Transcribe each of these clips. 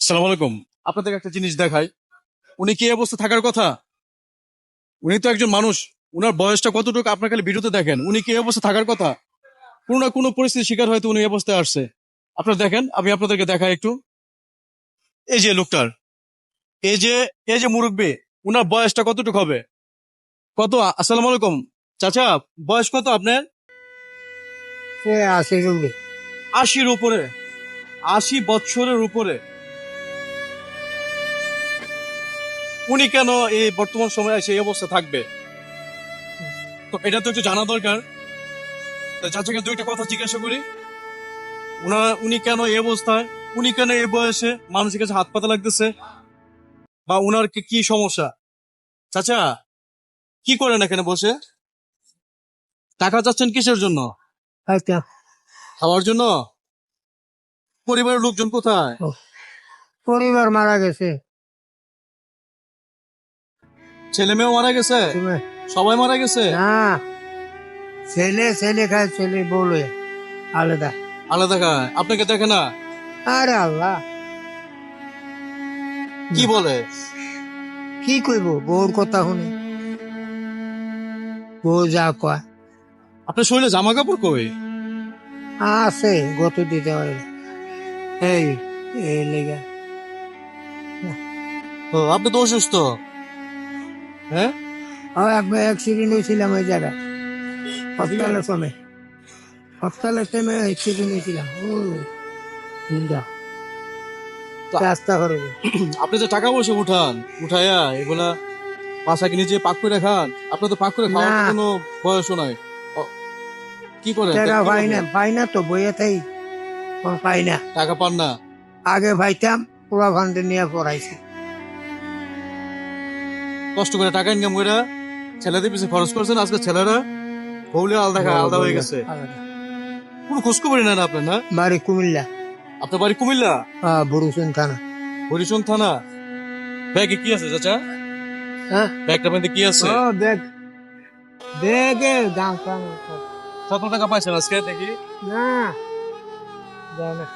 সালাম আলাইকুম। আপনাদের একটা জিনিস দেখাই। উনি কি অবস্থা থাকার কথা? উনি তো একজন মানুষ। উনার বয়সটা কতটুকু আপনার খালি ভিডিওতে দেখেন। উনি কি এই অবস্থা থাকার কথা? কোনো না কোনো পরিস্থিতির শিকার হয়তো উনি অবস্থায় আসছে। আপনারা দেখেন আমি আপনাদেরকে দেখাই একটু। এই যে লোকটার এই যে এই যে মুরব্বী উনার বয়সটা কতটুকু হবে? কত? আসসালামু আলাইকুম। চাচা বয়স কত আপনার? সে আসে আশির উপরে। আশি বছরের উপরে। উনি কেন এই বর্তমান সময়ে এসে এই অবস্থা থাকবে? তো এটা তো একটু জানা দরকার। তো চাচাকে দুইটা কথা জিজ্ঞাসা করি। উনা উনি কেন এই অবস্থায়? উনি কেন এই বয়সে মানুষের কাছে হাত পাতা লাগতেছে? বা উনার কি- সমস্যা? চাচা কি করেন এখানে বসে? টাকা চাচ্ছেন কিসের জন্য? খাওয়ার জন্য? পরিবারের লোকজন কোথায়? পরিবার মারা গেছে। ছেলে মেয়েও মারা গেছে? সবাই মারা গেছে? না। ছেলে ছেলে খায় ছেলে বলে আলাদা। আলাদা খায়। আপনাকে দেখে না? আরে আল্লাহ। কি বলে? কি কইব? বউর কথা শুনে। বউ যা কয়। আপনার শরীরে জামা কাপড় কই? আছে গত দিতে পারে এই এই লেগে। ও আপনি তো অসুস্থ। হ্যাঁ? আর একবার অ্যাক্সিডেন্ট হয়েছিলাম ওই জায়গায়। হসপিটালের সময়। হসপিটালের সময় অ্যাক্সিডেন্ট হয়েছিলাম ও হিন্দা তো- রাস্তা করে আপনি যে টাকা পয়সা উঠান। উঠাইয়া এগুলা বাসাকে নিজে পাক করে খান আপনার তো পাক করে খাওয়ার কোনো বয়সও নাই। কি করে টাকা পাই না। পাই না তো বইয়ে থাই পাই না। টাকা পান না? আগে ভাইতাম পুরা ফান্ডে নিয়ে পড়াইছি। কষ্ট করে টাকা ইনকাম করে ছেলেদের পিছিয়ে খরচ করছেন আজকে ছেলেরা বউলে আলাদা খায় আলাদা হয়ে গেছে। কোনো খোঁজ খবরই নেন আপনার না? বাড়ি কুমিল্লা। আপনার বাড়ি কুমিল্লা? হ্যাঁ বরুসুন থানা। হরিশন থানা? ব্যাগে কি আছে চাচা? হ্যাঁ? ব্যাগটার মধ্যে কি আছে? ও দেখ দেখে দাম কম। কত টাকা পাইছেন আজকে দেখি। না। না।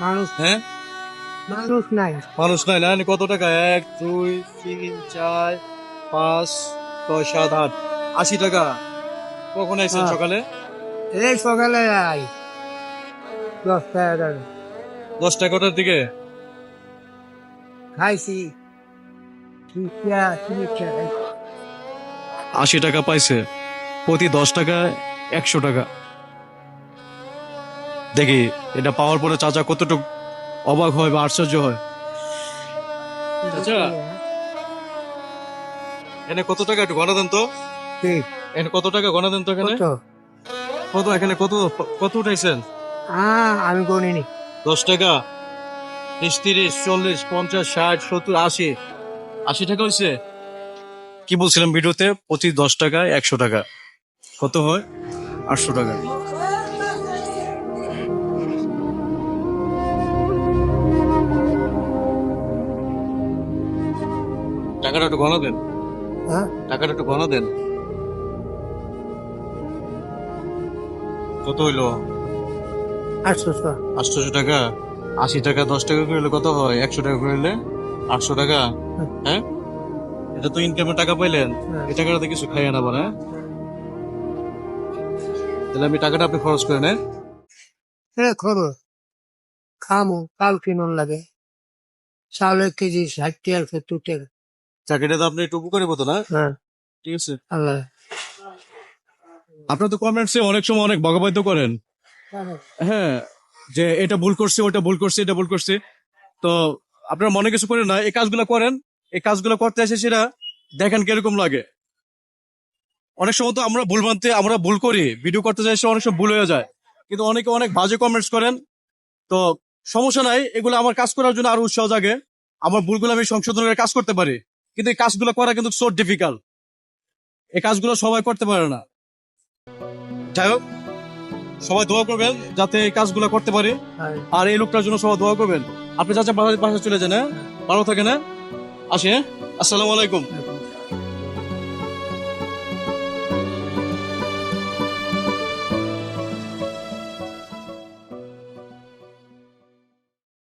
মানুষ হ্যাঁ? মানুষ নাই। মানুষ নাই না কত টাকা? এক দুই তিন চার পাঁচ ছয় সাত আট। আশি টাকা। কখন আইছেন হ্যাঁ। সকালে? এই সকালে আই। দশটা এগারো দশটা এগারোটার দিকে? খাইছি। চিকিৎসা চিকিৎসা খাইছি। আশি টাকা পাইছে। প্রতি দশ টাকা একশো টাকা। দেখি এটা পাওয়ার পরে চাচা কতটুকু অবাক হয় বা আশ্চর্য হয়? চাচা এখানে কত টাকা একটু গণা দেন তো? এখানে কত টাকা গণা দেন তো এখানে? কত? কত এখানে কত কত উঠাইছেন? আমি গণিনি। দশ টাকা? বিশ তিরিশ চল্লিশ পঞ্চাশ ষাট সত্তর আশি। আশি টাকা হয়েছে কি বলছিলাম ভিডিওতে? প্রতি দশ টাকায় একশো টাকা। কত হয়? আটশো টাকা। টাকাটা একটু গণা দেন। হ্যাঁ? টাকাটা একটু গণা দেন। কত হইল? আটশো আটশোশো টাকা? আশি টাকা দশ টাকা করে হলে কত হয়? একশো টাকা করে হলে আটশো টাকা? হ্যাঁ। এটা তো ইনকামের টাকা পাইলেন। এই টাকাটা তো কিছু খাইয়ে না হ্যাঁ? তাহলে আমি টাকাটা আপনি খরচ করেন হ্যাঁ? এ খরচ খামো কাল কিনন লাগে। চাউলের কেজি ষাট টাকা সত্তর টাকা। চাকরিটা তো আপনি একটু উপকারী মতো না? হ্যাঁ। ঠিক আছে। আল্লাহ। আপনার তো কমেন্টসে অনেক সময় অনেক বকাবাদ্য করেন। হ্যাঁ যে এটা ভুল করছে ওটা ভুল করছে এটা ভুল করছে। তো আপনারা মনে কিছু করেন না এই কাজগুলো করেন এই কাজগুলো করতে এসে সেটা দেখেন কীরকম লাগে। অনেক সময় তো আমরা ভুল মানতে আমরা ভুল করি ভিডিও করতে যাই সে অনেক সময় ভুল হয়ে যায়। কিন্তু অনেকে অনেক বাজে কমেন্টস করেন। তো সমস্যা নাই এগুলো আমার কাজ করার জন্য আরও উৎসাহ জাগে। আমার ভুলগুলো আমি সংশোধন করে কাজ করতে পারি। কিন্তু এই কাজগুলো করা কিন্তু সো ডিফিকাল্ট এই কাজগুলো সবাই করতে পারে না। যাই হোক সবাই দোয়া করবেন যাতে এই কাজগুলো করতে পারি। আর এই লোকটার জন্য সবাই দোয়া করবেন। আপনি যাচ্ছে বাসা বাসা চলে যান হ্যাঁ? ভালো থাকেন হ্যাঁ? আসি হ্যাঁ? আসসালামু আলাইকুম।